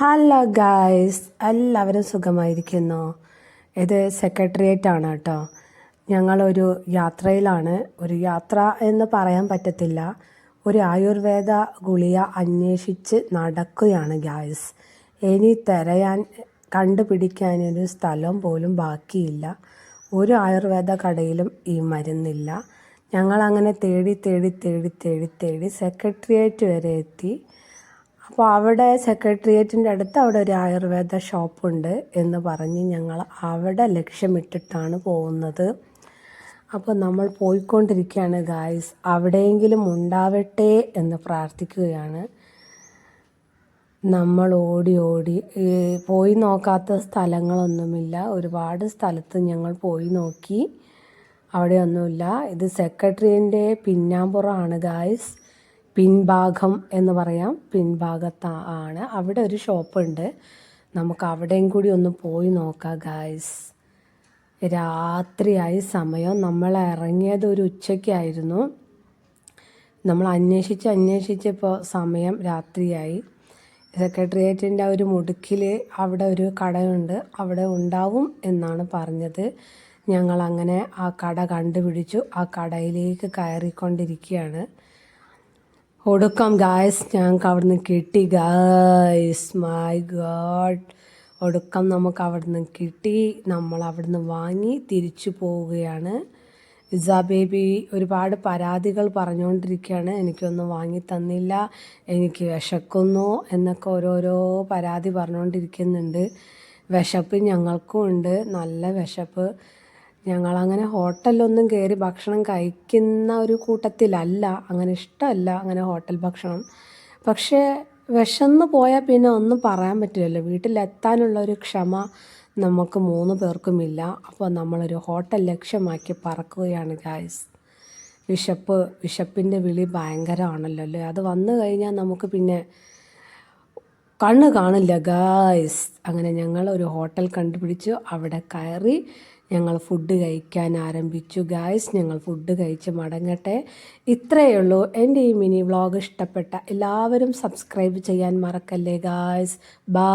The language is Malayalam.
ഹലോ ഗായ്സ് എല്ലാവരും സുഖമായിരിക്കുന്നു. ഇത് സെക്രട്ടേറിയറ്റ് ആണ് കേട്ടോ. ഞങ്ങളൊരു യാത്രയിലാണ്. ഒരു യാത്ര എന്ന് പറയാൻ പറ്റത്തില്ല. ഒരു ആയുർവേദ ഗുളിക അന്വേഷിച്ച് നടക്കുകയാണ് ഗായ്സ്. ഇനി തിരയാൻ കണ്ടുപിടിക്കാനൊരു സ്ഥലം പോലും ബാക്കിയില്ല. ഒരു ആയുർവേദ കടയിലും ഈ മരുന്നില്ല. ഞങ്ങളങ്ങനെ തേടി തേടി തേടി തേടി തേടി സെക്രട്ടേറിയറ്റ് വരെ എത്തി. അപ്പോൾ അവിടെ സെക്രട്ടേറിയറ്റിന്റെ അടുത്ത് അവിടെ ഒരു ആയുർവേദ ഷോപ്പുണ്ട് എന്ന് പറഞ്ഞ് ഞങ്ങൾ അവിടെ ലക്ഷ്യമിട്ടിട്ടാണ് പോകുന്നത്. അപ്പോൾ നമ്മൾ പോയിക്കൊണ്ടിരിക്കുകയാണ് ഗായ്സ് അവിടെയെങ്കിലും ഉണ്ടാവട്ടെ എന്ന് പ്രാർത്ഥിക്കുകയാണ്. നമ്മൾ ഓടി ഓടി പോയി നോക്കാത്ത സ്ഥലങ്ങളൊന്നുമില്ല. ഒരുപാട് സ്ഥലത്ത് ഞങ്ങൾ പോയി നോക്കി. അവിടെയൊന്നുമില്ല. ഇത് സെക്രട്ടറിന്റെ പിന്നാമ്പുറമാണ് ഗായ്സ്. പിൻഭാഗം എന്ന് പറയാം. പിൻഭാഗത്താണ് അവിടെ ഒരു ഷോപ്പുണ്ട്. നമുക്ക് അവിടെയും കൂടി ഒന്ന് പോയി നോക്കാം ഗായ്സ് രാത്രിയായി സമയം. നമ്മൾ ഇറങ്ങിയത് ഒരു ഉച്ചയ്ക്കായിരുന്നു. നമ്മൾ അന്വേഷിച്ച് അന്വേഷിച്ചപ്പോൾ സമയം രാത്രിയായി. സെക്രട്ടേറിയറ്റിന്റെ ഒരു മുടുക്കിൽ അവിടെ ഒരു കടയുണ്ട്. അവിടെ ഉണ്ടാവും എന്നാണ് പറഞ്ഞത്. ഞങ്ങൾ അങ്ങനെ ആ കട കണ്ടുപിടിച്ചു. ആ കടയിലേക്ക് കയറിക്കൊണ്ടിരിക്കുകയാണ്. ഒടുക്കം ഗായസ് ഞങ്ങൾക്ക് അവിടുന്ന് കിട്ടി. ഗായസ് മൈ ഗാഡ് ഒടുക്കം നമുക്ക് അവിടുന്ന് കിട്ടി. നമ്മൾ അവിടുന്ന് വാങ്ങി തിരിച്ചു പോവുകയാണ്. ഇസ ബേബി ഒരുപാട് പരാതികൾ പറഞ്ഞുകൊണ്ടിരിക്കുകയാണ്. എനിക്കൊന്നും വാങ്ങി തന്നില്ല. എനിക്ക് വിശക്കുന്നു എന്നൊക്കെ ഓരോരോ പരാതി പറഞ്ഞുകൊണ്ടിരിക്കുന്നുണ്ട്. വിശപ്പ് ഞങ്ങൾക്കും ഉണ്ട്. നല്ല വിശപ്പ്. ഞങ്ങളങ്ങനെ ഹോട്ടലിലൊന്നും കയറി ഭക്ഷണം കഴിക്കുന്ന ഒരു കൂട്ടത്തിലല്ല. അങ്ങനെ ഇഷ്ടമല്ല അങ്ങനെ ഹോട്ടൽ ഭക്ഷണം. പക്ഷേ വിശന്ന് പോയാൽ പിന്നെ ഒന്നും പറയാൻ പറ്റില്ലല്ലോ. വീട്ടിലെത്താനുള്ള ഒരു ക്ഷമ നമുക്ക് മൂന്ന് പേർക്കുമില്ല അപ്പോൾ നമ്മളൊരു ഹോട്ടൽ ലക്ഷ്യമാക്കി പറക്കുകയാണ് ഗായ്സ്. വിശപ്പ് വിശപ്പിന്റെ വിളി ഭയങ്കരമാണല്ലോ അല്ലേ? അത് വന്നു കഴിഞ്ഞാൽ നമുക്ക് പിന്നെ കണ്ണ് കാണില്ല ഗായ്സ്. അങ്ങനെ ഞങ്ങൾ ഒരു ഹോട്ടൽ കണ്ടുപിടിച്ചു. അവിടെ കയറി ഞങ്ങൾ ഫുഡ് കഴിക്കാൻ ആരംഭിച്ചു. ഗായ്സ് ഞങ്ങൾ ഫുഡ് കഴിച്ച് മടങ്ങട്ടെ. ഇത്രയേ ഉള്ളൂ. എന്റെ ഈ മിനി വ്ളോഗ് ഇഷ്ടപ്പെട്ട എല്ലാവരും സബ്സ്ക്രൈബ് ചെയ്യാൻ മറക്കല്ലേ ഗായ്സ് ബാ